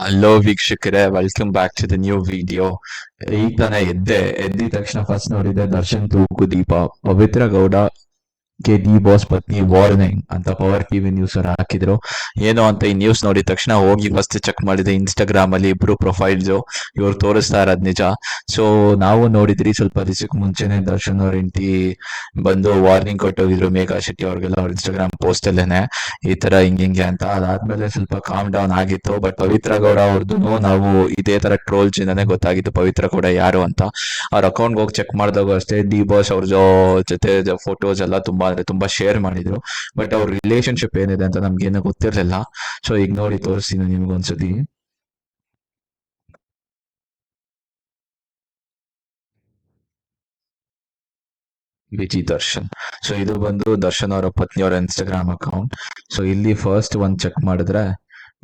Hello ವೀಕ್ಷಕರೇ welcome back to the new video ಈಗ ತಾನೇ ಎದ್ದೆ ಎದ್ದಿದ ತಕ್ಷಣ ಫಸ್ಟ್ ನೋಡಿದೆ ದರ್ಶನ್ ತೂಕು ದೀಪ ಪವಿತ್ರ ಗೌಡ ಗೆ ಡಿ ಬಾಸ್ ಪತ್ನಿ ವಾರ್ನಿಂಗ್ ಅಂತ ಪವರ್ ಟಿವಿ ನ್ಯೂಸ್ ಅವ್ರು ಹಾಕಿದ್ರು. ಏನು ಅಂತ ಈ ನ್ಯೂಸ್ ನೋಡಿದ ತಕ್ಷಣ ಹೋಗಿ ಫಸ್ಟ್ ಚೆಕ್ ಮಾಡಿದೆ. ಇನ್ಸ್ಟಾಗ್ರಾಮ್ ಅಲ್ಲಿ ಇಬ್ರು ಪ್ರೊಫೈಲ್ಸ್ ಇವ್ರು ತೋರಿಸ್ತಾ ಇರೋದು ನಿಜ. ಸೊ ನಾವು ನೋಡಿದ್ರಿ ಸ್ವಲ್ಪ ದಿವಸಕ್ಕೆ ಮುಂಚೆನೆ ದರ್ಶನ್ ಅವ್ರ ಹೆಂಡತಿ ಬಂದು ವಾರ್ನಿಂಗ್ ಕೊಟ್ಟೋಗಿದ್ರು ಮೇಘಾ ಶೆಟ್ಟಿ ಅವ್ರಿಗೆಲ್ಲ ಅವ್ರ ಇನ್ಸ್ಟಾಗ್ರಾಮ್ ಪೋಸ್ಟ್ ಅಲ್ಲೇನೆ. ಈ ತರ ಹಿಂಗಿಂಗೆ ಅಂತ. ಅದಾದ್ಮೇಲೆ ಸ್ವಲ್ಪ ಕಾಮ್ ಡೌನ್ ಆಗಿತ್ತು. ಬಟ್ ಪವಿತ್ರ ಗೌಡ ಅವ್ರದ್ದು ನಾವು ಇದೇ ತರ ಟ್ರೋಲ್ಸ್ ಇಂದಾನೆ ಗೊತ್ತಾಗಿತ್ತು ಪವಿತ್ರ ಕೂಡ ಯಾರು ಅಂತ. ಅವ್ರ ಅಕೌಂಟ್ ಹೋಗಿ ಚೆಕ್ ಮಾಡಿದಾಗ ಅಷ್ಟೇ. ಡಿ ಬಾಸ್ ಅವ್ರ ಜೊತೆ ಫೋಟೋಸ್ ಎಲ್ಲ ತುಂಬಾ ಅಂದ್ರೆ ತುಂಬಾ ಶೇರ್ ಮಾಡಿದ್ರು. ಬಟ್ ಅವ್ರ ರಿಲೇಶನ್ಶಿಪ್ ಏನಿದೆ ಅಂತ ನಮ್ಗೆ ಏನೋ ಗೊತ್ತಿರಲಿಲ್ಲ. ಸೊ ಈಗ ನೋಡಿ ತೋರಿಸ್ತೀನಿ ನಿಮ್ಗೆ ಒಂದ್ಸತಿ. ವಿಜಿ ದರ್ಶನ್. ಸೊ ಇದು ಬಂದು ದರ್ಶನ್ ಅವರ ಪತ್ನಿ ಅವರ ಇನ್ಸ್ಟಾಗ್ರಾಮ್ ಅಕೌಂಟ್ ಸೊ ಇಲ್ಲಿ ಫಸ್ಟ್ ಒಂದ್ ಚೆಕ್ ಮಾಡಿದ್ರೆ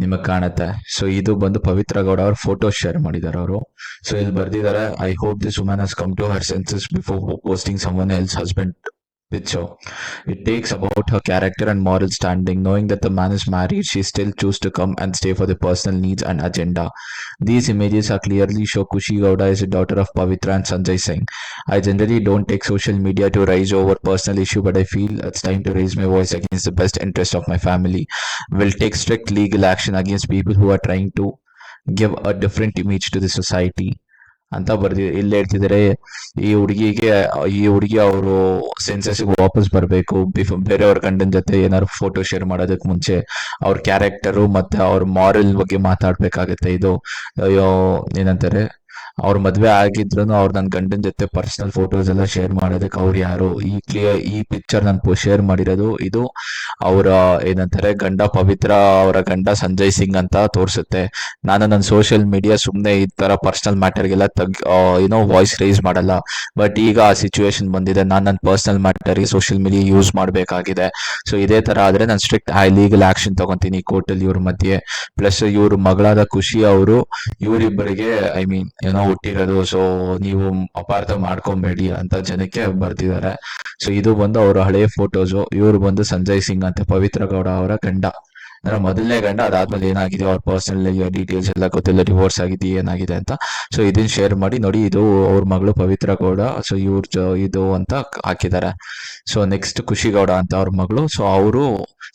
ನಿಮಗ್ ಕಾಣುತ್ತೆ. ಸೊ ಇದು ಬಂದು ಪವಿತ್ರ ಗೌಡ ಅವ್ರ ಫೋಟೋ ಶೇರ್ ಮಾಡಿದ್ದಾರೆ ಅವರು. ಸೊ ಇಲ್ಲಿ ಬರ್ದಿದ್ದಾರೆ I hope this woman has come to her senses before posting someone else husband picture. It takes about her character and moral standing. Knowing that the man is married, she still choose to come and stay for the personal needs and agenda. These images are clearly show Kushi Gowda is a daughter of Pavitra and Sanjay Singh. I generally don't take social media to rise over personal issue, but I feel it's time to raise my voice against the best interest of my family. Will take strict legal action against people who are trying to give a different image to the society. ಅಂತ ಬರ್ದಿ ಇಲ್ಲಿ ಹೇಳ್ತಿದ್ದಾರೆ ಈ ಹುಡುಗಿಗೆ, ಈ ಹುಡುಗಿ ಅವರು census ವಾಪಸ್ ಬರಬೇಕು. ಬೇರೆಯವ್ರ ಗಂಡನ ಜೊತೆ ಏನಾದ್ರು ಫೋಟೋ ಶೇರ್ ಮಾಡೋದಕ್ಕೆ ಮುಂಚೆ ಅವ್ರ ಕ್ಯಾರೆಕ್ಟರು ಮತ್ತೆ ಅವ್ರ ಮಾರಲ್ ಬಗ್ಗೆ ಮಾತಾಡ್ಬೇಕಾಗತ್ತೆ ಇದು. ಅಯ್ಯೋ, ಏನಂತಾರೆ? ಅವ್ರ ಮದ್ವೆ ಆಗಿದ್ರು ಅವ್ರು ನನ್ನ ಗಂಡನ ಜೊತೆ ಪರ್ಸನಲ್ ಫೋಟೋಸ್ ಎಲ್ಲ ಶೇರ್ ಮಾಡೋದಕ್ಕೆ ಅವ್ರು ಯಾರು? ಈ ಕ್ಲಿಯರ್ ಈ ಪಿಕ್ಚರ್ ನಾನು ಶೇರ್ ಮಾಡಿರೋದು ಇದು ಅವರ, ಏನಂತಾರೆ, ಗಂಡ ಪವಿತ್ರ ಅವರ ಗಂಡ ಸಂಜಯ್ ಸಿಂಗ್ ಅಂತ ತೋರಿಸುತ್ತೆ. ನಾನು ನನ್ನ ಸೋಷಿಯಲ್ ಮೀಡಿಯಾ ಸುಮ್ಮನೆ ಈ ತರ ಪರ್ಸನಲ್ ಮ್ಯಾಟರ್ಗೆಲ್ಲ ತಗ್ ಏನೋ ವಾಯ್ಸ್ ರೈಸ್ ಮಾಡಲ್ಲ. ಬಟ್ ಈಗ ಆ ಸಿಚುವೇಶನ್ ಬಂದಿದೆ. ನಾನು ನನ್ನ ಪರ್ಸನಲ್ ಮ್ಯಾಟರ್ಗೆ ಸೋಷಿಯಲ್ ಮೀಡಿಯಾ ಯೂಸ್ ಮಾಡಬೇಕಾಗಿದೆ. ಸೊ ಇದೇ ತರ ಆದ್ರೆ ನಾನು ಸ್ಟ್ರಿಕ್ಟ್ ಹೈ ಲೀಗಲ್ ಆಕ್ಷನ್ ತಗೊಂತೀನಿ ಕೋರ್ಟಲ್ಲಿ ಇವ್ರ ಮಧ್ಯೆ. ಪ್ಲಸ್ ಇವ್ರ ಮಗಳಾದ ಖುಷಿ ಅವರು, ಇವರಿಬ್ಬರಿಗೆ ಐ ಮೀನ್ ಏನೋ ಹುಟ್ಟಿರೋದು. ಸೊ ನೀವು ಅಪಾರ್ಥ ಮಾಡ್ಕೊಂಬೇಡಿ ಅಂತ ಜನಕ್ಕೆ ಬರ್ತಿದ್ದಾರೆ ಸೊ ಇದು ಬಂದು ಅವರ ಹಳೆಯ ಫೋಟೋಸು ಇವ್ರು ಬಂದು ಸಂಜಯ್ ಸಿಂಗ್ ಅಂತ ಪವಿತ್ರ ಗೌಡ ಅವರ ಗಂಡ ಅಂದ್ರೆ ಮೊದಲನೇ ಗಂಡ ಅದಾದ್ಮೇಲೆ ಏನಾಗಿದೆ? ಅವ್ರ ಪರ್ಸನಲ್ ಡೀಟೇಲ್ಸ್ ಎಲ್ಲ ಗೊತ್ತಿಲ್ಲ ಡಿವೋರ್ಸ್ ಆಗಿದೆ ಏನಾಗಿದೆ ಅಂತ. ಸೊ ಇದನ್ನ ಶೇರ್ ಮಾಡಿ, ನೋಡಿ ಇದು ಅವ್ರ ಮಗಳು ಪವಿತ್ರ ಗೌಡ. ಸೊ ಇವ್ರ ಇದು ಅಂತ ಹಾಕಿದ್ದಾರೆ. ಸೊ ನೆಕ್ಸ್ಟ್ ಖುಷಿ ಗೌಡ ಅಂತ ಅವ್ರ ಮಗಳು. ಸೊ ಅವರು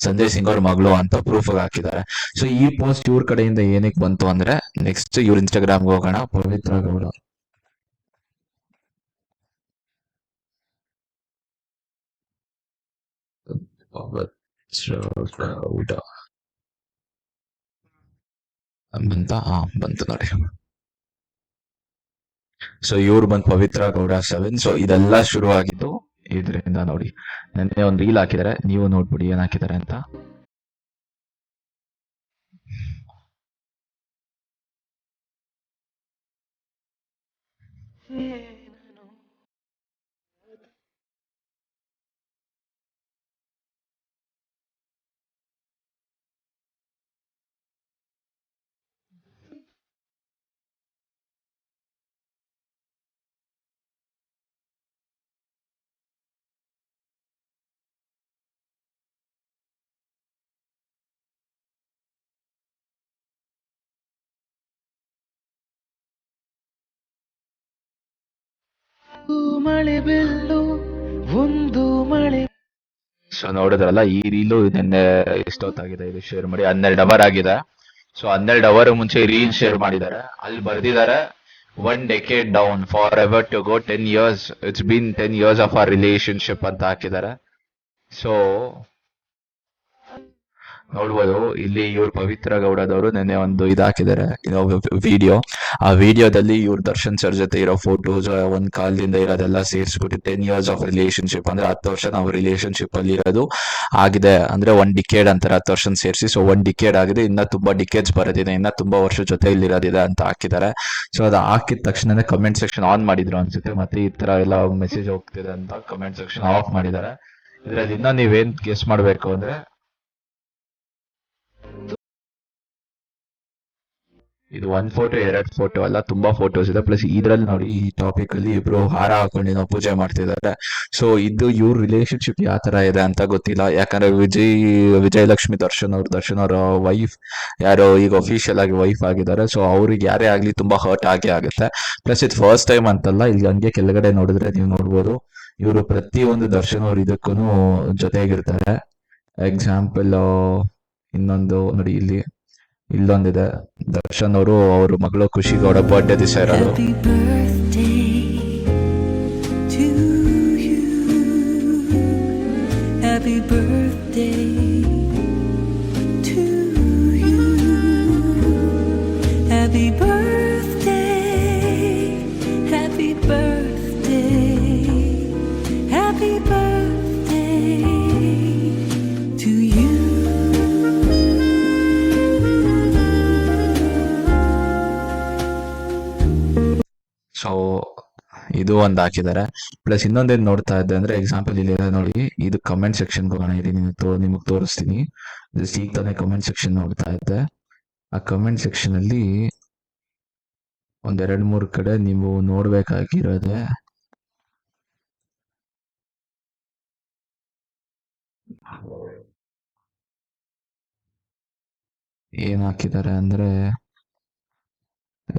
ಸಂಜಯ್ ಸಿಂಗ್ ಅವ್ರ ಮಗಳು ಅಂತ ಪ್ರೂಫ್ ಹಾಕಿದ್ದಾರೆ. ಸೊ ಈ ಪೋಸ್ಟ್ ಇವ್ರ ಕಡೆಯಿಂದ ಏನಕ್ಕೆ ಬಂತು ಅಂದ್ರೆ ನೆಕ್ಸ್ಟ್ ಇವ್ರ ಇನ್ಸ್ಟಾಗ್ರಾಮ್ಗೆ ಹೋಗೋಣ. ಪವಿತ್ರ ಗೌಡ. ಪವಿತ್ರ ಗೌಡ. ಬಂತ? ಆ, ಬಂತು ನೋಡಿ. ಸೊ ಇವ್ರು ಬಂದ್ ಪವಿತ್ರ ಗೌಡ ಸೆವೆನ್ ಸೊ ಇದೆಲ್ಲ ಶುರು ಆಗಿದ್ದು ಇದರಿಂದ ನೋಡಿ. ನೆನ್ನೆ ಒಂದು ರೀಲ್ ಹಾಕಿದ್ದಾರೆ ನೀವು ನೋಡ್ಬಿಡಿ ಏನ್ ಹಾಕಿದ್ದಾರೆ ಅಂತ. ಮಳೆ ಬೆಲ್ಲು, ಒಂದು ಮಳೆ. ಸೊ ನೋಡಿದ್ರಲ್ಲ, ಈ ರೀಲು ನಿನ್ನೆ ಎಷ್ಟೊತ್ತಾಗಿದೆ ಇದು ಶೇರ್ ಮಾಡಿ. ಹನ್ನೆರಡು ಅವರ್ ಆಗಿದೆ. ಸೊ ಹನ್ನೆರಡು ಅವರ್ ಮುಂಚೆ ರೀಲ್ ಶೇರ್ ಮಾಡಿದ್ದಾರೆ. ಅಲ್ಲಿ ಬರ್ದಿದ್ದಾರೆ one decade down forever to go ten years it's been ten years of our relationship ಅಂತ ಹಾಕಿದ್ದಾರೆ. ಸೊ ನೋಡ್ಬೋದು. ಇಲ್ಲಿ ಇವ್ರು ಪವಿತ್ರ ಗೌಡದವರು ನೆನ್ನೆ ಒಂದು ಇದು ಹಾಕಿದ್ದಾರೆ ವಿಡಿಯೋ ಆ ವಿಡಿಯೋದಲ್ಲಿ ಇವ್ರ ದರ್ಶನ್ ಸರ್ ಜೊತೆ ಇರೋ ಫೋಟೋಸ್ ಒಂದ್ ಕಾಲದಿಂದ ಇರೋದೆಲ್ಲ ಸೇರಿಸ್ಬಿಟ್ಟು ಟೆನ್ ಇಯರ್ಸ್ ಆಫ್ ರಿಲೇಶನ್ಶಿಪ್ ಅಂದ್ರೆ ಹತ್ತು ವರ್ಷ ನಾವು ರಿಲೇಶನ್ಶಿಪ್ ಅಲ್ಲಿ ಇರೋದು ಆಗಿದೆ. ಅಂದ್ರೆ ಒನ್ ಡಿಕೇಡ್ ಅಂತಾರೆ ಹತ್ತು ವರ್ಷ ಸೇರಿಸಿ. ಸೊ ಒನ್ ಡಿಕೇಡ್ ಆಗಿದೆ. ಇನ್ನ ತುಂಬಾ ಡಿಕೇಡ್ಸ್ ಬರೋದಿದೆ. ಇನ್ನ ತುಂಬಾ ವರ್ಷ ಜೊತೆ ಇಲ್ಲಿರೋದಿದೆ ಅಂತ ಹಾಕಿದ್ದಾರೆ. ಸೊ ಅದು ಹಾಕಿದ ತಕ್ಷಣನೇ ಕಮೆಂಟ್ ಸೆಕ್ಷನ್ ಆನ್ ಮಾಡಿದ್ರು ಅನ್ಸುತ್ತೆ. ಮತ್ತೆ ಈ ತರ ಎಲ್ಲ ಮೆಸೇಜ್ ಹೋಗ್ತಿದೆ ಅಂತ ಕಮೆಂಟ್ ಸೆಕ್ಷನ್ ಆಫ್ ಮಾಡಿದ್ದಾರೆ. ಇದ್ರಲ್ಲಿ ಇನ್ನ ನೀವೇನ್ ಗೆಸ್ ಮಾಡ್ಬೇಕು ಅಂದ್ರೆ ಇದು ಒಂದ್ ಫೋಟೋ ಎರಡ್ ಫೋಟೋ ಅಲ್ಲ, ತುಂಬಾ ಫೋಟೋಸ್ ಇದೆ. ಪ್ಲಸ್ ಇದ್ರಲ್ಲಿ ನೋಡಿ, ಈ ಟಾಪಿಕ್ ಅಲ್ಲಿ ಇಬ್ರು ಹಾರ ಹಾಕೊಂಡು ನಾವು ಪೂಜೆ ಮಾಡ್ತಿದ್ದಾರೆ ಸೊ ಇದು ಇವ್ರ ರಿಲೇಶನ್ಶಿಪ್ ಯಾವ ತರ ಇದೆ ಅಂತ ಗೊತ್ತಿಲ್ಲ. ಯಾಕಂದ್ರೆ ವಿಜಯ್, ವಿಜಯಲಕ್ಷ್ಮಿ ದರ್ಶನ್ ಅವ್ರ, ದರ್ಶನ್ ಅವರ ವೈಫ್ ಯಾರೋ ಈಗ ಅಫಿಷಿಯಲ್ ಆಗಿ ವೈಫ್ ಆಗಿದ್ದಾರೆ. ಸೊ ಅವ್ರಿಗೆ ಯಾರೇ ಆಗ್ಲಿ ತುಂಬಾ ಹರ್ಟ್ ಆಗೇ ಆಗುತ್ತೆ. ಪ್ಲಸ್ ಇದು ಫಸ್ಟ್ ಟೈಮ್ ಅಂತಲ್ಲ, ಇಲ್ಲಿ ಹಂಗೆ ಕೆಳಗಡೆ ನೋಡಿದ್ರೆ ನೀವು ನೋಡ್ಬೋದು. ಇವರು ಪ್ರತಿಯೊಂದು ದರ್ಶನ್ ಅವ್ರ ಇದಕ್ಕೂ ಜೊತೆಗಿರ್ತಾರೆ. ಎಕ್ಸಾಂಪಲ್ ಇನ್ನೊಂದು ನೋಡಿ ಇಲ್ಲಿ. ಇಲ್ಲೊಂದಿದೆ. ದರ್ಶನ್ ಅವರು ಅವ್ರ ಮಗಳು ಖುಷಿ ಗೌಡ ಬರ್ಡೇ ದಿವಸ ಇರೋದು. Happy birthday. ಇದು ಒಂದು ಹಾಕಿದ್ದಾರೆ ಪ್ಲಸ್ ಇನ್ನೊಂದೇನು ನೋಡ್ತಾ ಇದ್ದೆ ಅಂದ್ರೆ ಎಕ್ಸಾಂಪಲ್ ಇಲ್ಲಿ ನೋಡಿ, ಇದು ಕಮೆಂಟ್ ಸೆಕ್ಷನ್ ಹೋಗೋಣ ಇಲ್ಲಿ ನಿಮಗೆ ತೋರಿಸ್ತೀನಿ. ಜಸ್ಟ್ ಈಗ ತಾನೇ ಕಮೆಂಟ್ ಸೆಕ್ಷನ್ ನೋಡ್ತಾ ಇದ್ದೆ. ಆ ಕಮೆಂಟ್ ಸೆಕ್ಷನ್ ಅಲ್ಲಿ ಒಂದೆರಡು ಮೂರು ಕಡೆ ನೀವು ನೋಡ್ಬೇಕಾಗಿರೋದೆ ಏನ್ ಹಾಕಿದ್ದಾರೆ ಅಂದ್ರೆ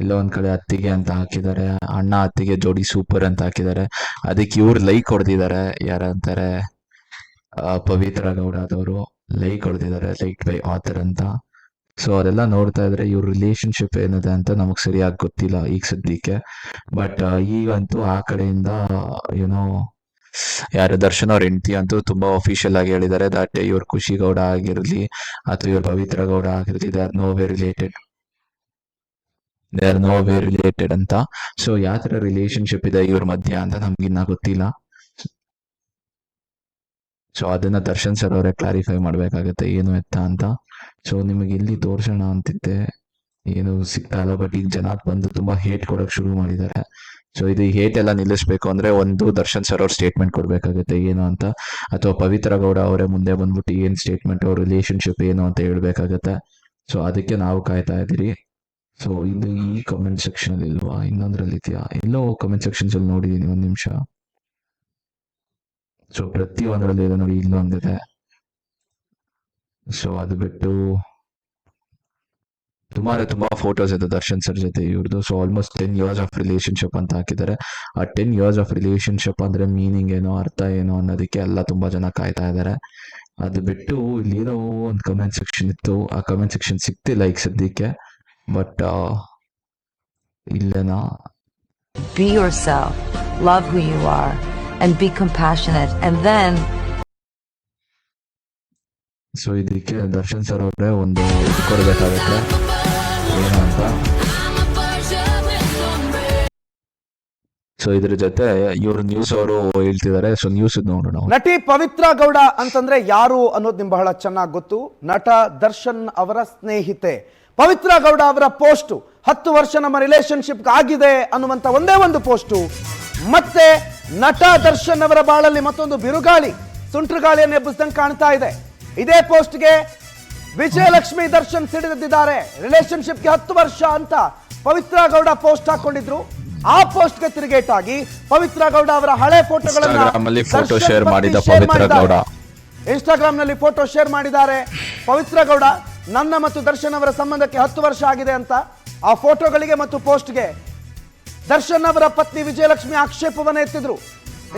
ಎಲ್ಲೋ ಒಂದ್ ಕಡೆ ಅತ್ತಿಗೆ ಅಂತ ಹಾಕಿದ್ದಾರೆ, ಅಣ್ಣ ಅತ್ತಿಗೆ ಜೋಡಿ ಸೂಪರ್ ಅಂತ ಹಾಕಿದ್ದಾರೆ. ಅದಕ್ಕೆ ಇವ್ರು ಲೈಕ್ ಹೊಡೆದಿದ್ದಾರೆ ಯಾರ ಅಂತಾರೆ ಪವಿತ್ರ ಗೌಡ ಅದವರು ಲೈಕ್ ಹೊಡೆದಿದ್ದಾರೆ ಲೈಕ್ ಬೈ ಆಥರ್ ಅಂತ. ಸೊ ಅದೆಲ್ಲ ನೋಡ್ತಾ ಇದ್ರೆ ಇವ್ರ ರಿಲೇಶನ್ಶಿಪ್ ಏನಿದೆ ಅಂತ ನಮಗ್ ಸರಿಯಾಗಿ ಗೊತ್ತಿಲ್ಲ ಈಗ ಸದ್ಯಕ್ಕೆ. ಬಟ್ ಈಗಂತೂ ಆ ಕಡೆಯಿಂದ ಏನೋ ಯಾರು ದರ್ಶನ್ ಅವ್ರ ಹೆಂಡತಿ ಅಂತೂ ತುಂಬಾ ಅಫಿಷಿಯಲ್ ಆಗಿ ಹೇಳಿದ್ದಾರೆ. ದಟ್ ಇವ್ರ ಖುಷಿ ಗೌಡ ಆಗಿರ್ಲಿ, ಅಥವಾ ಇವ್ರ ಪವಿತ್ರ ಗೌಡ ಆಗಿರ್ಲಿ they are no way related they are no way related ಅಂತ. ಸೊ ಯಾವ ತರ ರಿಲೇಶನ್ಶಿಪ್ ಇದೆ ಇವ್ರ ಮಧ್ಯ ಅಂತ ನಮ್ಗಿನ್ನ ಗೊತ್ತಿಲ್ಲ. ಸೊ ಅದನ್ನ ದರ್ಶನ್ ಸರ್ ಅವರೇ ಕ್ಲಾರಿಫೈ ಮಾಡ್ಬೇಕಾಗತ್ತೆ. ಏನು ಎತ್ತ ಅಂತ. ಸೊ ನಿಮಗೆ ಇಲ್ಲಿ ತೋರ್ಸೋಣ ಅಂತಿದ್ದೆ. ಏನು ಸಿಗ್ತಾ ಇಲ್ಲ ಬಟ್ ಈಗ ಜನ ಬಂದು ತುಂಬಾ ಹೇಟ್ ಕೊಡಕ್ ಶುರು ಮಾಡಿದ್ದಾರೆ. ಸೊ ಇದು ಹೇಟ್ ಎಲ್ಲ ನಿಲ್ಲಿಸ್ಬೇಕು ಅಂದ್ರೆ ಒಂದು ದರ್ಶನ್ ಸರ್ ಅವ್ರ ಸ್ಟೇಟ್ಮೆಂಟ್ ಕೊಡ್ಬೇಕಾಗತ್ತೆ. ಏನು ಅಂತ. ಅಥವಾ ಪವಿತ್ರ ಗೌಡ ಅವರೇ ಮುಂದೆ ಬಂದ್ಬಿಟ್ಟು ಏನ್ ಸ್ಟೇಟ್ಮೆಂಟ್ ಅವ್ರ ರಿಲೇಶನ್ಶಿಪ್ ಏನು ಅಂತ ಹೇಳ್ಬೇಕಾಗತ್ತೆ. ಸೊ ಅದಕ್ಕೆ ನಾವು ಕಾಯ್ತಾ ಇದ್ದೀರಿ. ಸೊ ಇದು ಈ ಕಮೆಂಟ್ ಸೆಕ್ಷನ್ ಅಲ್ಲಿ ಇಲ್ವಾ? ಇನ್ನೊಂದ್ರಲ್ಲಿ ಇದೆಯಾ? ಎಲ್ಲೋ ಕಮೆಂಟ್ ಸೆಕ್ಷನ್ಸ್ ಅಲ್ಲಿ ನೋಡಿದೀನಿ ಒಂದ್ ನಿಮಿಷ. ಸೊ ಪ್ರತಿ ಒಂದರಲ್ಲಿ ಇದೆ ನೋಡಿ ಇಲ್ಲೊಂದಿದೆ ಸೊ ಅದು ಬಿಟ್ಟು ಸುಮಾರು ತುಂಬಾ ಫೋಟೋಸ್ ಇದೆ ದರ್ಶನ್ ಸರ್ ಜೊತೆ ಇವ್ರದ್ದು so almost ten years of relationship ಅಂತ ಹಾಕಿದ್ದಾರೆ. ಆ ಟೆನ್ ಇಯರ್ಸ್ ಆಫ್ ರಿಲೇಶನ್ಶಿಪ್ ಅಂದ್ರೆ ಮೀನಿಂಗ್ ಏನೋ, ಅರ್ಥ ಏನೋ ಅನ್ನೋದಕ್ಕೆ ಎಲ್ಲ ತುಂಬಾ ಜನ ಕಾಯ್ತಾ ಇದ್ದಾರೆ. ಅದು ಬಿಟ್ಟು ಇಲ್ಲಿರೋ ಒಂದು ಕಮೆಂಟ್ ಸೆಕ್ಷನ್ ಇತ್ತು. ಆ ಕಮೆಂಟ್ ಸೆಕ್ಷನ್ ಸಿಗ್ತಿಲ್ಲ ಈಗ ಸದ್ಯಕ್ಕೆ. ಬಟ್ ಇಲ್ಲೇನಾ Be yourself, love who you are, and be compassionate. And then so ಇದಕ್ಕೆ ದರ್ಶನ್ ಸರ್ ಅವರೇ ಒಂದು ಇದು ಕೊಡ್ಬೇಕಾಗತ್ತೆ. ಏನು ಅಂತ ಸೊ ಇದ್ರ ಜೊತೆ ಇವರು ನ್ಯೂಸ್ ಅವರು ಹೇಳ್ತಿದ್ದಾರೆ ಸೊ ನ್ಯೂಸ್ ನೋಡೋಣ ನಟಿ ಪವಿತ್ರ ಗೌಡ ಅಂತಂದ್ರೆ ಯಾರು ಅನ್ನೋದು ನಿಮ್ ಬಹಳ ಚೆನ್ನಾಗಿ ಗೊತ್ತು. ನಟ ದರ್ಶನ್ ಅವರ ಸ್ನೇಹಿತೆ. ಪವಿತ್ರ ಗೌಡ ಅವರ ಪೋಸ್ಟು ಹತ್ತು ವರ್ಷ ನಮ್ಮ ರಿಲೇಶನ್ಶಿಪ್ ಆಗಿದೆ ಅನ್ನುವಂತ ಒಂದೇ ಒಂದು ಪೋಸ್ಟು. ಮತ್ತೆ ನಟ ದರ್ಶನ್ ಅವರ ಬಾಳಲ್ಲಿ ಮತ್ತೊಂದು ಬಿರುಗಾಳಿ ಸುಂಟ್ರಗಾಳಿಯನ್ನು ಎಬ್ಬಿಸಿದಂಗೆ ಕಾಣ್ತಾ ಇದೆ. ಇದೇ ಪೋಸ್ಟ್ಗೆ ವಿಜಯಲಕ್ಷ್ಮಿ ದರ್ಶನ್ ಸಿಡಿದಿದ್ದಾರೆ ರಿಲೇಶನ್ಶಿಪ್ಗೆ ಹತ್ತು ವರ್ಷ ಅಂತ ಪವಿತ್ರ ಗೌಡ ಪೋಸ್ಟ್ ಹಾಕೊಂಡಿದ್ರು. ಆ ಪೋಸ್ಟ್ಗೆ ತಿರುಗೇಟಾಗಿ ಪವಿತ್ರ ಗೌಡ ಅವರ ಹಳೆ ಫೋಟೋಗಳನ್ನ photo ದರ್ಶನ್ ಮಾಡಿದ share ಪವಿತ್ರ ಗೌಡ. ಇನ್ಸ್ಟಾಗ್ರಾಮ್ನಲ್ಲಿ ಫೋಟೋ ಶೇರ್ ಮಾಡಿದ್ದಾರೆ ಪವಿತ್ರ ಗೌಡ. ನನ್ನ ಮತ್ತು ದರ್ಶನ್ ಅವರ ಸಂಬಂಧಕ್ಕೆ ಹತ್ತು ವರ್ಷ ಆಗಿದೆ ಅಂತ ಆ ಫೋಟೋಗಳಿಗೆ ಮತ್ತು ಪೋಸ್ಟ್ಗೆ ದರ್ಶನ್ ಅವರ ಪತ್ನಿ ವಿಜಯಲಕ್ಷ್ಮಿ ಆಕ್ಷೇಪವನ್ನು ಎತ್ತಿದ್ರು.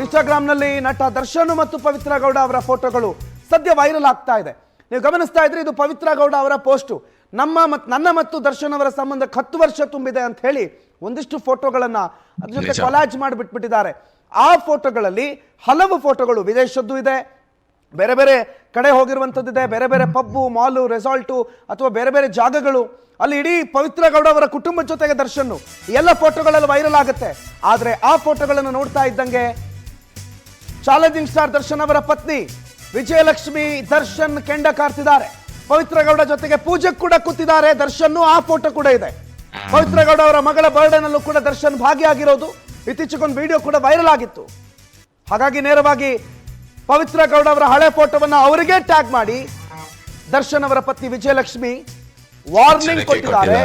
ಇನ್ಸ್ಟಾಗ್ರಾಮ್ನಲ್ಲಿ ನಟ ದರ್ಶನ್ ಮತ್ತು ಪವಿತ್ರ ಗೌಡ ಅವರ ಫೋಟೋಗಳು ಸದ್ಯ ವೈರಲ್ ಆಗ್ತಾ ಇದೆ. ನೀವು ಗಮನಿಸ್ತಾ ಇದ್ರೆ ಇದು ಪವಿತ್ರ ಗೌಡ ಅವರ ಪೋಸ್ಟು. ನಮ್ಮ ಮತ್ತು ನನ್ನ ಮತ್ತು ದರ್ಶನ್ ಅವರ ಸಂಬಂಧಕ್ಕೆ ಹತ್ತು ವರ್ಷ ತುಂಬಿದೆ ಅಂತ ಹೇಳಿ ಒಂದಿಷ್ಟು ಫೋಟೋಗಳನ್ನು ಅದ್ರ ಜೊತೆ ಕೊಲಾಜ್ ಮಾಡಿಬಿಟ್ಬಿಟ್ಟಿದ್ದಾರೆ. ಆ ಫೋಟೋಗಳಲ್ಲಿ ಹಲವು ಫೋಟೋಗಳು ವಿದೇಶದ್ದು ಇದೆ. ಬೇರೆ ಬೇರೆ ಕಡೆ ಹೋಗಿರುವಂಥದ್ದಿದೆ, ಬೇರೆ ಬೇರೆ ಪಬ್ಬು, ಮಾಲು ರೆಸಾರ್ಟು ಅಥವಾ ಬೇರೆ ಬೇರೆ ಜಾಗಗಳು. ಅಲ್ಲಿ ಇಡೀ ಪವಿತ್ರ ಗೌಡ ಅವರ ಕುಟುಂಬದ ಜೊತೆಗೆ ದರ್ಶನ್ ಎಲ್ಲ ಫೋಟೋಗಳೆಲ್ಲ ವೈರಲ್ ಆಗುತ್ತೆ. ಆದರೆ ಆ ಫೋಟೋಗಳನ್ನು ನೋಡ್ತಾ ಇದ್ದಂಗೆ ಚಾಲೆಂಜಿಂಗ್ ಸ್ಟಾರ್ ದರ್ಶನ್ ಅವರ ಪತ್ನಿ ವಿಜಯಲಕ್ಷ್ಮಿ ದರ್ಶನ್ ಕೆಂಡ ಕಾರ್ತಿದ್ದಾರೆ. ಪವಿತ್ರ ಗೌಡ ಜೊತೆಗೆ ಪೂಜೆ ಕೂಡ ಕೂತಿದ್ದಾರೆ, ದರ್ಶನ್ ಆ ಫೋಟೋ ಕೂಡ ಇದೆ. ಪವಿತ್ರ ಗೌಡ ಅವರ ಮಗಳ ಬರ್ಡೇನಲ್ಲೂ ಕೂಡ ದರ್ಶನ್ ಭಾಗಿಯಾಗಿರೋದು. ಇತ್ತೀಚೆಗೊಂದು ವಿಡಿಯೋ ಕೂಡ ವೈರಲ್ ಆಗಿತ್ತು. ಹಾಗಾಗಿ ನೇರವಾಗಿ ಪವಿತ್ರ ಗೌಡ ಅವರ ಹಳೆ ಫೋಟೋವನ್ನು ಅವರಿಗೆ ಟ್ಯಾಗ್ ಮಾಡಿ ದರ್ಶನ್ ಅವರ ಪತ್ನಿ ವಿಜಯಲಕ್ಷ್ಮಿ ವಾರ್ನಿಂಗ್ ಕೊಟ್ಟಿದ್ದಾರೆ.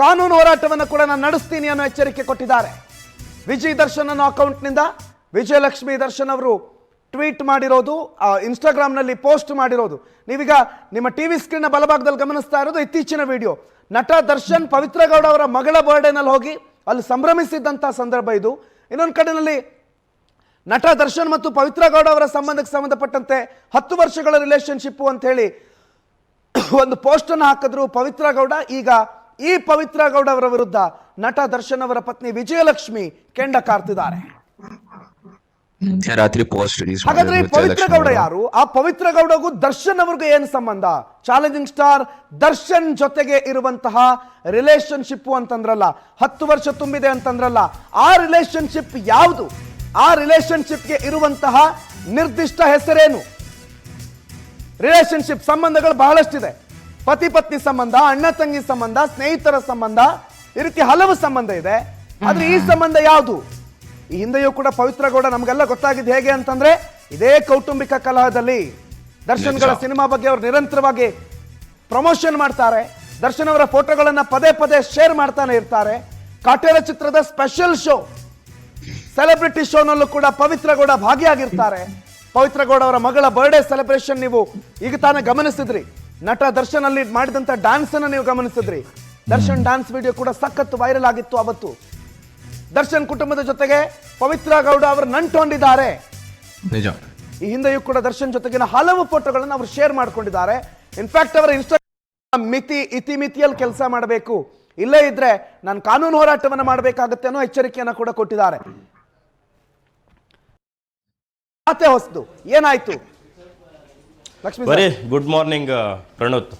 ಕಾನೂನು ಹೋರಾಟವನ್ನು ಕೂಡ ನಾನು ನಡೆಸ್ತೀನಿ ಅನ್ನೋ ಎಚ್ಚರಿಕೆ ಕೊಟ್ಟಿದ್ದಾರೆ. ವಿಜಯ್ ದರ್ಶನ್ ಅನ್ನೋ ಅಕೌಂಟ್ನಿಂದ ವಿಜಯಲಕ್ಷ್ಮಿ ದರ್ಶನ್ ಅವರು ಟ್ವೀಟ್ ಮಾಡಿರೋದು ಇನ್ಸ್ಟಾಗ್ರಾಮ್ನಲ್ಲಿ ಪೋಸ್ಟ್ ಮಾಡಿರೋದು. ನೀವೀಗ ನಿಮ್ಮ ಟಿವಿ ಸ್ಕ್ರೀನ್ ಬಲಭಾಗದಲ್ಲಿ ಗಮನಿಸ್ತಾ ಇರೋದು ಇತ್ತೀಚಿನ ವಿಡಿಯೋ ನಟ ದರ್ಶನ್ ಪವಿತ್ರ ಗೌಡ ಅವರ ಮಗಳ ಬರ್ಡೇನಲ್ಲಿ ಹೋಗಿ ಅಲ್ಲಿ ಸಂಭ್ರಮಿಸಿದ್ದಂಥ ಸಂದರ್ಭ ಇದು. ಇನ್ನೊಂದು ಕಡೆನಲ್ಲಿ ನಟ ದರ್ಶನ್ ಮತ್ತು ಪವಿತ್ರ ಗೌಡ ಅವರ ಸಂಬಂಧಕ್ಕೆ ಸಂಬಂಧಪಟ್ಟಂತೆ ಹತ್ತು ವರ್ಷಗಳ ರಿಲೇಶನ್ಶಿಪ್ಪು ಅಂತ ಹೇಳಿ ಒಂದು ಪೋಸ್ಟ್ ಅನ್ನು ಹಾಕಿದ್ರು ಪವಿತ್ರ ಗೌಡ. ಈಗ ಈ ಪವಿತ್ರ ಗೌಡ ಅವರ ವಿರುದ್ಧ ನಟ ದರ್ಶನ್ ಅವರ ಪತ್ನಿ ವಿಜಯಲಕ್ಷ್ಮಿ ಕೆಂಡ ಕಾರ್ತಿದ್ದಾರೆ. ರಾತ್ರಿ ಪೋಸ್ಟ್ ರಿಲೀಸ್ ಹಾಗಾದ್ರೆ ಪವಿತ್ರ ಗೌಡ ಯಾರು? ಆ ಪವಿತ್ರ ಗೌಡಗೂ ದರ್ಶನ್ ಅವ್ರಿಗೂ ಏನು ಸಂಬಂಧ? ಚಾಲೆಂಜಿಂಗ್ ಸ್ಟಾರ್ ದರ್ಶನ್ ಜೊತೆಗೆ ಇರುವಂತಹ ರಿಲೇಶನ್ಶಿಪ್ ಅಂತಂದ್ರಲ್ಲ ಹತ್ತು ವರ್ಷ ತುಂಬಿದೆ ಅಂತಂದ್ರಲ್ಲ ಆ ರಿಲೇಶನ್ಶಿಪ್ ಯಾವುದು? ಆ ರಿಲೇಶನ್ಶಿಪ್ಗೆ ಇರುವಂತಹ ನಿರ್ದಿಷ್ಟ ಹೆಸರೇನು? ರಿಲೇಶನ್ಶಿಪ್ ಸಂಬಂಧಗಳು ಬಹಳಷ್ಟಿದೆ. ಪತಿ ಪತ್ನಿ ಸಂಬಂಧ ಅಣ್ಣ ತಂಗಿ ಸಂಬಂಧ ಸ್ನೇಹಿತರ ಸಂಬಂಧ ಈ ರೀತಿ ಹಲವು ಸಂಬಂಧ ಇದೆ. ಆದ್ರೆ ಈ ಸಂಬಂಧ ಯಾವುದು? ಈ ಹಿಂದೆಯೂ ಕೂಡ ಪವಿತ್ರ ಗೌಡ ನಮಗೆಲ್ಲ ಗೊತ್ತಾಗಿದ್ದು ಹೇಗೆ ಅಂತಂದ್ರೆ ಇದೇ ಕೌಟುಂಬಿಕ ಕಲಹದಲ್ಲಿ ದರ್ಶನ್ಗಳ ಸಿನಿಮಾ ಬಗ್ಗೆ ಅವರು ನಿರಂತರವಾಗಿ ಪ್ರಮೋಷನ್ ಮಾಡ್ತಾರೆ. ದರ್ಶನ್ ಅವರ ಫೋಟೋಗಳನ್ನ ಪದೇ ಪದೇ ಶೇರ್ ಮಾಡ್ತಾನೆ ಇರ್ತಾರೆ. ಕಾಟೇರ ಚಿತ್ರದ ಸ್ಪೆಷಲ್ ಶೋ ಸೆಲೆಬ್ರಿಟಿ ಶೋನಲ್ಲೂ ಕೂಡ ಪವಿತ್ರ ಗೌಡ ಭಾಗಿಯಾಗಿರ್ತಾರೆ. ಪವಿತ್ರ ಗೌಡ ಅವರ ಮಗಳ ಬರ್ಡೇ ಸೆಲೆಬ್ರೇಷನ್ ನೀವು ಈಗ ತಾನೇ ಗಮನಿಸಿದ್ರಿ. ನಟ ದರ್ಶನ್ ಅಲ್ಲಿ ಮಾಡಿದಂತ ಡ್ಯಾನ್ಸ್ ಅನ್ನ ನೀವು ಗಮನಿಸಿದ್ರಿ. ದರ್ಶನ್ ಡ್ಯಾನ್ಸ್ ವಿಡಿಯೋ ಕೂಡ ಸಖತ್ ವೈರಲ್ ಆಗಿತ್ತು ಅವತ್ತು. ದರ್ಶನ್ ಕುಟುಂಬದ ಜೊತೆಗೆ ಪವಿತ್ರ ಗೌಡ ಅವರು ನಂಟೊಂಡಿದ್ದಾರೆ. ನಿಜ. ಈ ಹಿಂದೆಯೂ ಕೂಡ ದರ್ಶನ್ ಜೊತೆಗಿನ ಹಲವು ಫೋಟೋಗಳನ್ನು ಅವರು ಶೇರ್ ಮಾಡ್ಕೊಂಡಿದ್ದಾರೆ. ಇನ್ಫ್ಯಾಕ್ಟ್ ಅವರ ಇನ್ಸ್ಟಾ ಮಿತಿ ಇತಿಮಿತಿಯಲ್ಲಿ ಕೆಲಸ ಮಾಡಬೇಕು. ಇಲ್ಲೇ ಇದ್ರೆ ನಾನು ಕಾನೂನು ಹೋರಾಟವನ್ನು ಮಾಡಬೇಕಾಗತ್ತೆ ಅನ್ನೋ ಎಚ್ಚರಿಕೆಯನ್ನ ಕೂಡ ಕೊಟ್ಟಿದ್ದಾರೆ. ಖಾತೆ ಹೊಸದು. ಏನಾಯ್ತು? Lakshmi sir. Very good morning Pranoth.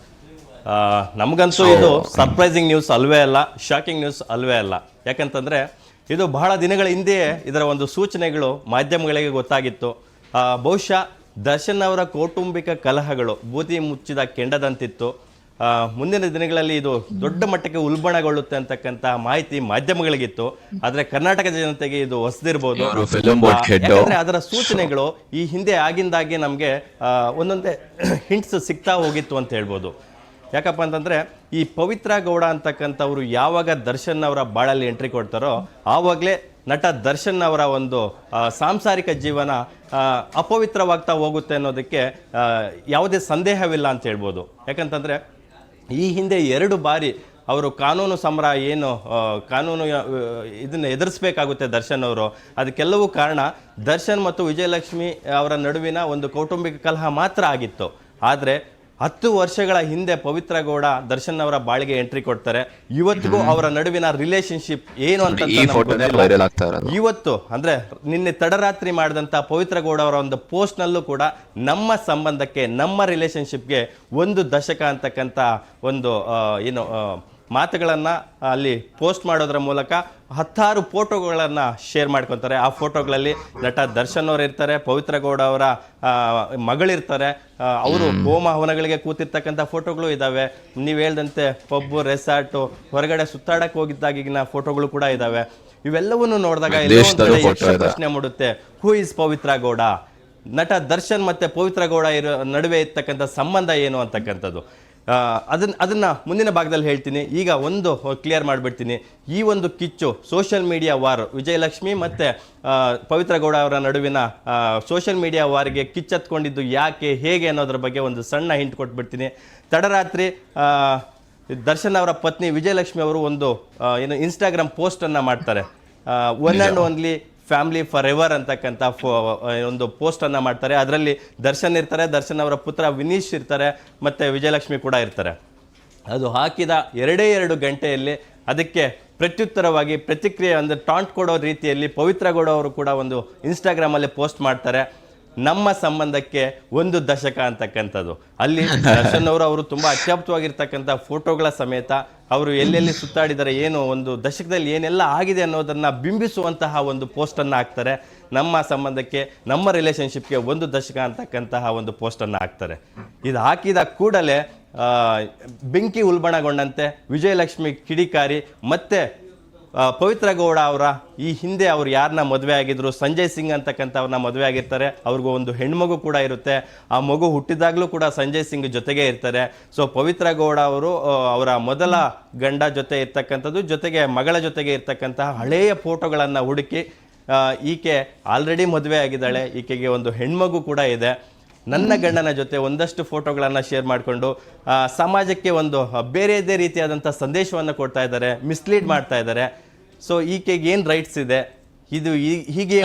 ಆ, ನಮಗಂತೂ ಇದು ಸರ್ಪ್ರೈಸಿಂಗ್ ನ್ಯೂಸ್ ಅಲ್ವೇ ಅಲ್ಲ ಶಾಕಿಂಗ್ ನ್ಯೂಸ್ ಅಲ್ವೇ ಅಲ್ಲ. ಯಾಕಂತಂದ್ರೆ ಇದು ಬಹಳ ದಿನಗಳ ಹಿಂದೆಯೇ ಇದರ ಒಂದು ಸೂಚನೆಗಳು ಮಾಧ್ಯಮಗಳಿಗೆ ಗೊತ್ತಾಗಿತ್ತು. ಆ, ಬಹುಶಃ ದರ್ಶನ್ ಅವರ ಕೌಟುಂಬಿಕ ಕಲಹಗಳು ಬೂದಿ ಮುಚ್ಚಿದ ಕೆಂಡದಂತಿತ್ತು. ಮುಂದಿನ ದಿನಗಳಲ್ಲಿ ಇದು ದೊಡ್ಡ ಮಟ್ಟಕ್ಕೆ ಉಲ್ಬಣಗೊಳ್ಳುತ್ತೆ ಅಂತಕ್ಕಂಥ ಮಾಹಿತಿ ಮಾಧ್ಯಮಗಳಿಗಿತ್ತು. ಆದ್ರೆ ಕರ್ನಾಟಕ ಜನತೆಗೆ ಇದು ಹೊಸದಿರ್ಬೋದು. ಯಾಕಂದ್ರೆ ಅದರ ಸೂಚನೆಗಳು ಈ ಹಿಂದೆ ಆಗಿಂದಾಗೆ ನಮಗೆ ಒಂದೊಂದೇ ಹಿಂಟ್ಸ್ ಸಿಗ್ತಾ ಹೋಗಿತ್ತು ಅಂತ ಹೇಳ್ಬೋದು. ಯಾಕಪ್ಪ ಅಂತಂದ್ರೆ ಈ ಪವಿತ್ರ ಗೌಡ ಅಂತಕ್ಕಂಥವ್ರು ಯಾವಾಗ ದರ್ಶನ್ ಅವರ ಬಾಳಲ್ಲಿ ಎಂಟ್ರಿ ಕೊಡ್ತಾರೋ ಆವಾಗಲೇ ನಟ ದರ್ಶನ್ ಅವರ ಒಂದು ಸಾಂಸಾರಿಕ ಜೀವನ ಅಪವಿತ್ರವಾಗ್ತಾ ಹೋಗುತ್ತೆ ಅನ್ನೋದಕ್ಕೆ ಯಾವುದೇ ಸಂದೇಹವಿಲ್ಲ ಅಂತ ಹೇಳ್ಬೋದು. ಯಾಕಂತಂದ್ರೆ ಈ ಹಿಂದೆ ಎರಡು ಬಾರಿ ಅವರು ಕಾನೂನು ಸಮರ ಏನು ಕಾನೂನು ಇದನ್ನು ಎದುರಿಸ್ಬೇಕಾಗುತ್ತೆ ದರ್ಶನ್ ಅವರು. ಅದಕ್ಕೆಲ್ಲವೂ ಕಾರಣ ದರ್ಶನ್ ಮತ್ತು ವಿಜಯಲಕ್ಷ್ಮಿ ಅವರ ನಡುವಿನ ಒಂದು ಕೌಟುಂಬಿಕ ಕಲಹ ಮಾತ್ರ ಆಗಿತ್ತು. ಆದರೆ ಹತ್ತು ವರ್ಷಗಳ ಹಿಂದೆ ಪವಿತ್ರ ಗೌಡ ದರ್ಶನ್ ಅವರ ಬಾಳಿಗೆ ಎಂಟ್ರಿ ಕೊಡ್ತಾರೆ. ಇವತ್ತಿಗೂ ಅವರ ನಡುವಿನ ರಿಲೇಶನ್ಶಿಪ್ ಏನು ಅಂತ ಇವತ್ತು ಅಂದ್ರೆ ನಿನ್ನೆ ತಡರಾತ್ರಿ ಮಾಡಿದಂತ ಪವಿತ್ರ ಗೌಡ ಅವರ ಒಂದು ಪೋಸ್ಟ್ ನಲ್ಲೂ ಕೂಡ ನಮ್ಮ ಸಂಬಂಧಕ್ಕೆ ನಮ್ಮ ರಿಲೇಶನ್ಶಿಪ್ಗೆ ಒಂದು ದಶಕ ಅಂತಕ್ಕಂಥ ಒಂದು ಏನು ಮಾತುಗಳನ್ನ ಅಲ್ಲಿ ಪೋಸ್ಟ್ ಮಾಡೋದ್ರ ಮೂಲಕ ಹತ್ತಾರು ಫೋಟೋಗಳನ್ನು ಶೇರ್ ಮಾಡ್ಕೊತಾರೆ. ಆ ಫೋಟೋಗಳಲ್ಲಿ ನಟ ದರ್ಶನ್ ಅವರು ಇರ್ತಾರೆ ಪವಿತ್ರ ಗೌಡ ಅವರ ಮಗಳಿರ್ತಾರೆ. ಅವರು ಹೋಮ. ಹವನಗಳಿಗೆ ಕೂತಿರ್ತಕ್ಕಂಥ ಫೋಟೋಗಳು ಇದ್ದಾವೆ ನೀವು ಹೇಳ್ದಂತೆ ಪಬ್ಬು ರೆಸಾರ್ಟು ಹೊರಗಡೆ ಸುತ್ತಾಡಕ್ಕೆ ಹೋಗಿದ್ದಾಗಿನ ಫೋಟೋಗಳು ಕೂಡ ಇದ್ದಾವೆ ಇವೆಲ್ಲವನ್ನು ನೋಡಿದಾಗ. ಪ್ರಶ್ನೆ ಮೂಡುತ್ತೆ. Who is Pavithra Gowda? ನಟ ದರ್ಶನ್ ಮತ್ತೆ ಪವಿತ್ರ ಗೌಡ ಇರೋ ನಡುವೆ ಇರ್ತಕ್ಕಂಥ ಸಂಬಂಧ ಏನು ಅಂತಕ್ಕಂಥದ್ದು. ಅದನ್ನ ಅದನ್ನ ಮುಂದಿನ ಭಾಗದಲ್ಲಿ ಹೇಳ್ತೀನಿ. ಈಗ ಒಂದು ಕ್ಲಿಯರ್ ಮಾಡಿಬಿಡ್ತೀನಿ. ಈ ಒಂದು ಕಿಚ್ಚು ಸೋಷಿಯಲ್ ಮೀಡಿಯಾ ವಾರ್ ವಿಜಯಲಕ್ಷ್ಮಿ ಮತ್ತೆ ಪವಿತ್ರ ಗೌಡ ಅವರ ನಡುವಿನ ಸೋಷಿಯಲ್ ಮೀಡಿಯಾ ವಾರ್ಗೆ ಕಿಚ್ಚತ್ಕೊಂಡಿದ್ದು ಯಾಕೆ ಹೇಗೆ ಅನ್ನೋದ್ರ ಬಗ್ಗೆ ಒಂದು ಸಣ್ಣ ಹಿಂಟ್ ಕೊಟ್ಬಿಡ್ತೀನಿ. ತಡರಾತ್ರಿ ದರ್ಶನ್ ಅವರ ಪತ್ನಿ ವಿಜಯಲಕ್ಷ್ಮಿ ಅವರು ಒಂದು ಏನು ಇನ್ಸ್ಟಾಗ್ರಾಮ್ ಪೋಸ್ಟನ್ನು ಮಾಡ್ತಾರೆ. One and only family forever ಅಂತಕ್ಕಂಥ ಫೋ ಒಂದು ಪೋಸ್ಟನ್ನು ಮಾಡ್ತಾರೆ. ಅದರಲ್ಲಿ ದರ್ಶನ್ ಇರ್ತಾರೆ, ದರ್ಶನ್ ಅವರ ಪುತ್ರ ವಿನೀಶ್ ಇರ್ತಾರೆ, ಮತ್ತು ವಿಜಯಲಕ್ಷ್ಮಿ ಕೂಡ ಇರ್ತಾರೆ. ಅದು ಹಾಕಿದ ಎರಡೇ ಎರಡು ಗಂಟೆಯಲ್ಲಿ ಅದಕ್ಕೆ ಪ್ರತ್ಯುತ್ತರವಾಗಿ ಪ್ರತಿಕ್ರಿಯೆ ಅಂದರೆ ಟಾಂಟ್ ಕೊಡೋ ರೀತಿಯಲ್ಲಿ ಪವಿತ್ರಗೌಡ ಅವರು ಕೂಡ ಒಂದು ಇನ್ಸ್ಟಾಗ್ರಾಮಲ್ಲಿ ಪೋಸ್ಟ್ ಮಾಡ್ತಾರೆ. ನಮ್ಮ ಸಂಬಂಧಕ್ಕೆ ಒಂದು ದಶಕ ಅಂತಕ್ಕಂಥದ್ದು. ಅಲ್ಲಿ ದರ್ಶನ್ ಅವರು ಅವರು ತುಂಬ ಅತ್ಯಪ್ತವಾಗಿರ್ತಕ್ಕಂಥ ಫೋಟೋಗಳ ಸಮೇತ ಅವರು ಎಲ್ಲೆಲ್ಲಿ ಸುತ್ತಾಡಿದರೆ ಏನು ಒಂದು ದಶಕದಲ್ಲಿ ಏನೆಲ್ಲ ಆಗಿದೆ ಅನ್ನೋದನ್ನು ಬಿಂಬಿಸುವಂತಹ ಒಂದು ಪೋಸ್ಟನ್ನು ಹಾಕ್ತಾರೆ. ನಮ್ಮ ಸಂಬಂಧಕ್ಕೆ, ನಮ್ಮ ರಿಲೇಷನ್ಶಿಪ್ಗೆ ಒಂದು ದಶಕ ಅಂತಕ್ಕಂತಹ ಒಂದು ಪೋಸ್ಟನ್ನು ಹಾಕ್ತಾರೆ. ಇದು ಹಾಕಿದ ಕೂಡಲೇ ಬೆಂಕಿ ಉಲ್ಬಣಗೊಂಡಂತೆ ವಿಜಯಲಕ್ಷ್ಮಿ ಕಿಡಿಕಾರಿ ಮತ್ತೆ ಪವಿತ್ರ ಗೌಡ ಅವರ ಈ ಹಿಂದೆ ಅವ್ರು ಯಾರನ್ನ ಮದುವೆ ಆಗಿದ್ರು, ಸಂಜಯ್ ಸಿಂಗ್ ಅಂತಕ್ಕಂಥವ್ರನ್ನ ಮದುವೆ ಆಗಿರ್ತಾರೆ, ಅವ್ರಿಗೂ ಒಂದು ಹೆಣ್ಮಗು ಕೂಡ ಇರುತ್ತೆ. ಆ ಮಗು ಹುಟ್ಟಿದಾಗಲೂ ಕೂಡ ಸಂಜಯ್ ಸಿಂಗ್ ಜೊತೆಗೆ ಇರ್ತಾರೆ. ಸೊ ಪವಿತ್ರ ಗೌಡ ಅವರು ಅವರ ಮೊದಲ ಗಂಡ ಜೊತೆ ಇರ್ತಕ್ಕಂಥದ್ದು, ಜೊತೆಗೆ ಮಗಳ ಜೊತೆಗೆ ಇರ್ತಕ್ಕಂತಹ ಹಳೆಯ ಫೋಟೋಗಳನ್ನು ಹುಡುಕಿ ಈಕೆ ಆಲ್ರೆಡಿ ಮದುವೆ ಆಗಿದ್ದಾಳೆ, ಈಕೆಗೆ ಒಂದು ಹೆಣ್ಮಗು ಕೂಡ ಇದೆ. ನನ್ನ ಗಂಡನ ಜೊತೆ ಒಂದಷ್ಟು ಫೋಟೋಗಳನ್ನು ಶೇರ್ ಮಾಡಿಕೊಂಡು ಸಮಾಜಕ್ಕೆ ಒಂದು ಬೇರೆದೇ ರೀತಿಯಾದಂಥ ಸಂದೇಶವನ್ನು ಕೊಡ್ತಾ ಇದ್ದಾರೆ ಮಿಸ್ಲೀಡ್ ಮಾಡ್ತಾ ಇದ್ದಾರೆ. ಸೊ ಈಕೆಗೆ ಏನು ರೈಟ್ಸ್ ಇದೆ? ಇದು ಹೀಗೆ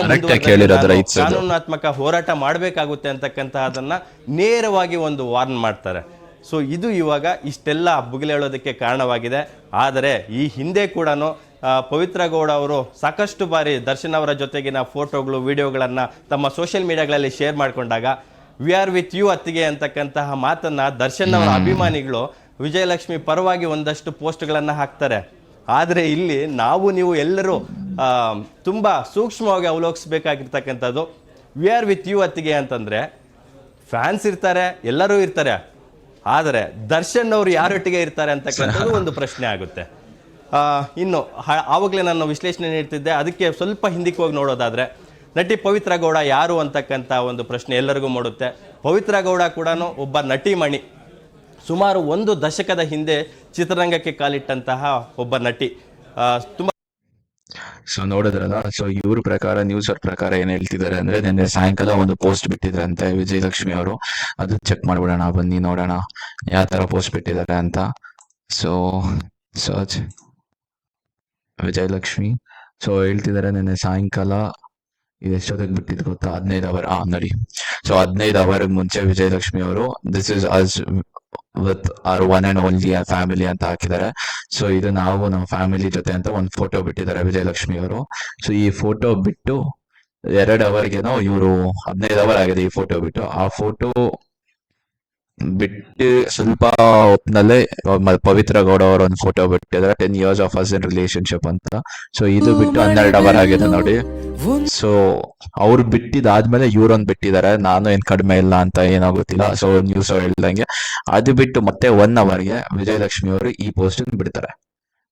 ಕಾನೂನಾತ್ಮಕ ಹೋರಾಟ ಮಾಡಬೇಕಾಗುತ್ತೆ ಅಂತಕ್ಕಂತಹದನ್ನ ನೇರವಾಗಿ ಒಂದು ವಾರ್ನ್ ಮಾಡ್ತಾರೆ. ಸೊ ಇದು ಇವಾಗ ಇಷ್ಟೆಲ್ಲ ಬುಗಿಲೇಳೋದಕ್ಕೆ ಕಾರಣವಾಗಿದೆ. ಆದರೆ ಈ ಹಿಂದೆ ಕೂಡ ಪವಿತ್ರ ಗೌಡ ಅವರು ಸಾಕಷ್ಟು ಬಾರಿ ದರ್ಶನ್ ಅವರ ಜೊತೆಗಿನ ಫೋಟೋಗಳು ವಿಡಿಯೋಗಳನ್ನು ತಮ್ಮ ಸೋಷಿಯಲ್ ಮೀಡಿಯಾಗಳಲ್ಲಿ ಶೇರ್ ಮಾಡಿಕೊಂಡಾಗ ವಿ ಆರ್ ವಿತ್ ಯು ಅತ್ತಿಗೆ ಅಂತಕ್ಕಂತಹ ಮಾತನ್ನ ದರ್ಶನ್ ಅವರ ಅಭಿಮಾನಿಗಳು ವಿಜಯಲಕ್ಷ್ಮಿ ಪರವಾಗಿ ಒಂದಷ್ಟು ಪೋಸ್ಟ್ಗಳನ್ನು ಹಾಕ್ತಾರೆ. ಆದರೆ ಇಲ್ಲಿ ನಾವು ನೀವು ಎಲ್ಲರೂ ತುಂಬ ಸೂಕ್ಷ್ಮವಾಗಿ ಅವಲೋಕಿಸಬೇಕಾಗಿರ್ತಕ್ಕಂಥದ್ದು. ವಿ ಆರ್ ವಿತ್ ಯು ಅತ್ತಿಗೆ ಅಂತಂದರೆ ಫ್ಯಾನ್ಸ್ ಇರ್ತಾರೆ ಎಲ್ಲರೂ ಇರ್ತಾರೆ. ಆದರೆ ದರ್ಶನ್ ಅವರು ಯಾರೊಟ್ಟಿಗೆ ಇರ್ತಾರೆ ಅಂತಕ್ಕಂಥದ್ದು ಒಂದು ಪ್ರಶ್ನೆ ಆಗುತ್ತೆ. ಇನ್ನು ಆವಾಗಲೇ ನಾನು ವಿಶ್ಲೇಷಣೆ ನೀಡ್ತಿದ್ದೆ. ಅದಕ್ಕೆ ಸ್ವಲ್ಪ ಹಿಂದಕ್ಕೆ ಹೋಗಿ ನೋಡೋದಾದರೆ ನಟಿ ಪವಿತ್ರ ಗೌಡ ಯಾರು ಅಂತಕ್ಕಂಥ ಒಂದು ಪ್ರಶ್ನೆ ಎಲ್ಲರಿಗೂ ಮೂಡುತ್ತೆ. ಪವಿತ್ರ ಗೌಡ ಕೂಡ ಒಬ್ಬ ನಟಿ ಮಣಿ ಸುಮಾರು ಒಂದು ದಶಕದ ಹಿಂದೆ ಚಿತ್ರರಂಗಕ್ಕೆ ಕಾಲಿಟ್ಟಂತಹ ಒಬ್ಬ ನಟಿ. ತುಂಬ ಸೊ ನೋಡಿದ್ರಲ್ಲ? ಸೊ ಇವ್ರ ಪ್ರಕಾರ ನ್ಯೂಸ್ ಅವ್ರ ಪ್ರಕಾರ ಏನ್ ಹೇಳ್ತಿದ್ದಾರೆ ಅಂದ್ರೆ, ನಿನ್ನೆ ಸಾಯಂಕಾಲ ಒಂದು ಪೋಸ್ಟ್ ಬಿಟ್ಟಿದ್ರಂತೆ ವಿಜಯಲಕ್ಷ್ಮಿ ಅವರು. ಅದು ಚೆಕ್ ಮಾಡ್ಬಿಡೋಣ, ಬನ್ನಿ ನೋಡೋಣ. ಯಾವ ತರ ಪೋಸ್ಟ್ ಬಿಟ್ಟಿದ್ದಾರೆ ಅಂತ. So search Vijayalakshmi. ಸೊ ಹೇಳ್ತಿದ್ದಾರೆ ನಿನ್ನೆ ಸಾಯಂಕಾಲ. ಇದು. ಎಷ್ಟೊತ್ತಿಗೆ ಬಿಟ್ಟಿದ್ ಗೊತ್ತಾ? ಹದಿನೈದು ಅವರ್. ಆ, ನಡಿ. ಸೊ ಹದಿನೈದು ಅವರ್ ಮುಂಚೆ ವಿಜಯಲಕ್ಷ್ಮಿ ಅವರು this is us with our one and only family ಅಂತ ಹಾಕಿದ್ದಾರೆ. ಸೊ ಇದು ನಾವು ನಮ್ಮ ಫ್ಯಾಮಿಲಿ ಜೊತೆ ಅಂತ ಒಂದು ಫೋಟೋ ಬಿಟ್ಟಿದ್ದಾರೆ ವಿಜಯಲಕ್ಷ್ಮಿ ಅವರು. ಸೊ ಈ ಫೋಟೋ ಬಿಟ್ಟು ಎರಡು ಅವರ್ಗೆನೋ ಇವರು ಹದಿನೈದು ಅವರ್ ಆಗಿದೆ ಈ ಫೋಟೋ ಬಿಟ್ಟು. ಆ ಫೋಟೋ ಬಿಟ್ಟು ಸ್ವಲ್ಪ ಒಪ್ನಲ್ಲಿ ಪವಿತ್ರ ಗೌಡ ಅವರ ಒಂದು ಫೋಟೋ ಬಿಟ್ಟಿದ್ದಾರೆ. Ten years of us in relationship ಅಂತ. ಸೊ ಇದು ಬಿಟ್ಟು ಹನ್ನೆರಡು ಅವರ್ ಆಗಿದೆ ನೋಡಿ. ಸೊ ಅವ್ರು ಬಿಟ್ಟಿದಾದ್ಮೇಲೆ ಇವ್ರೊಂದ್ ಬಿಟ್ಟಿದ್ದಾರೆ. ನಾನು ಏನ್ ಕಡಿಮೆ ಇಲ್ಲ ಅಂತ ಏನಾಗುತ್ತಿಲ್ಲ ಸೊ ನ್ಯೂಸ್ ಹೇಳ್ದಂಗೆ. ಅದು ಬಿಟ್ಟು ಮತ್ತೆ ಒನ್ ಅವರ್ಗೆ ವಿಜಯಲಕ್ಷ್ಮಿ ಅವರು ಈ ಪೋಸ್ಟ್ ಬಿಡ್ತಾರೆ.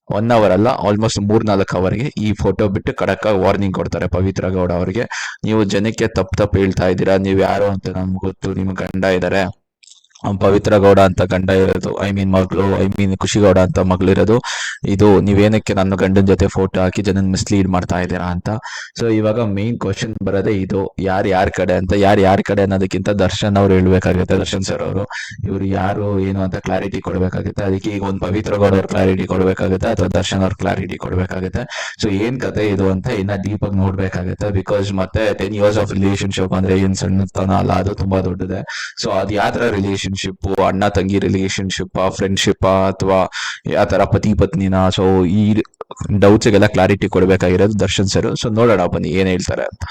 ಒನ್ ಅವರ್ ಅಲ್ಲ ಆಲ್ಮೋಸ್ಟ್ ಮೂರ್ ನಾಲ್ಕು ಅವರ್ಗೆ ಈ ಫೋಟೋ ಬಿಟ್ಟು ಕಡಕ್ ವಾರ್ನಿಂಗ್ ಕೊಡ್ತಾರೆ ಪವಿತ್ರ ಗೌಡ ಅವರಿಗೆ. ನೀವು ಜನಕ್ಕೆ ತಪ್ಪು ತಪ್ಪು ಹೇಳ್ತಾ ಇದ್ದೀರಾ ನೀವು ಯಾರು ಅಂತ ನಮ್ಗೆ ಗೊತ್ತು ನಿಮ್ ಗಂಡ ಇದ್ದಾರೆ ಪವಿತ್ರ ಗೌಡ ಅಂತ ಗಂಡ ಇರೋದು ಐ ಮೀನ್ ಮಗಳು ಐ ಮೀನ್ ಖುಷಿ ಗೌಡ ಅಂತ ಮಗಳು ಇರೋದು. ಇದು ನೀವೇನಕ್ಕೆ ನನ್ನ ಗಂಡನ ಜೊತೆ ಫೋಟೋ ಹಾಕಿ ಜನನ್ ಮಿಸ್ಲೀಡ್ ಮಾಡ್ತಾ ಇದ್ದೀರಾ ಅಂತ. ಸೊ ಇವಾಗ ಮೇನ್ ಕ್ವಶನ್ ಬರೋದೇ ಇದು, ಯಾರು ಯಾರ ಕಡೆ ಅಂತ, ಯಾರು ಯಾರ ಕಡೆ ಅನ್ನೋದಕ್ಕಿಂತ ದರ್ಶನ್ ಅವ್ರು ಹೇಳ್ಬೇಕಾಗುತ್ತೆ, ದರ್ಶನ್ ಸರ್ ಅವರು. ಇವ್ರು ಯಾರು, ಏನು ಅಂತ ಕ್ಲಾರಿಟಿ ಕೊಡ್ಬೇಕಾಗುತ್ತೆ. ಅದಕ್ಕೆ ಈಗ ಒಂದು ಪವಿತ್ರ ಗೌಡ ಅವ್ರ ಕ್ಲಾರಿಟಿ ಕೊಡ್ಬೇಕಾಗುತ್ತೆ, ಅಥವಾ ದರ್ಶನ್ ಅವ್ರ ಕ್ಲಾರಿಟಿ ಕೊಡ್ಬೇಕಾಗುತ್ತೆ. ಸೊ ಏನ್ ಕತೆ ಇದು ಅಂತ ಇನ್ನ ಡೀಪ್ ಆಗಿ ನೋಡ್ಬೇಕಾಗುತ್ತೆ ಬಿಕಾಸ್ ಮತ್ತೆ ಟೆನ್ ಇಯರ್ಸ್ ಆಫ್ ರಿಲೇಶನ್ಶಿಪ್ ಅಂದ್ರೆ ಏನ್ ಸಣ್ಣತನ ಅಲ್ಲ, ಅದು ತುಂಬಾ ದೊಡ್ಡದೆ. ಸೊ ಅದ್ ಯಾವ ತರ ರಿಲೇಶನ್ಶಿಪ್ ಅಣ್ಣ ತಂಗಿ ರಿಲೇಶನ್ಶಿಪ್ ಫ್ರೆಂಡ್ಶಿಪ್ ಅಥವಾ ಯಾವ ತರ ಪತಿ ಪತ್ನಿನ ಸೊ ಈ ಡೌಟ್ಸ್ಗೆಲ್ಲ ಕ್ಲಾರಿಟಿ ಕೊಡ್ಬೇಕಾಗಿರೋದು ದರ್ಶನ್ ಸರ್ ಸೊ ನೋಡೋಣ ಬನ್ನಿ ಏನ್ ಹೇಳ್ತಾರೆ ಅಂತ.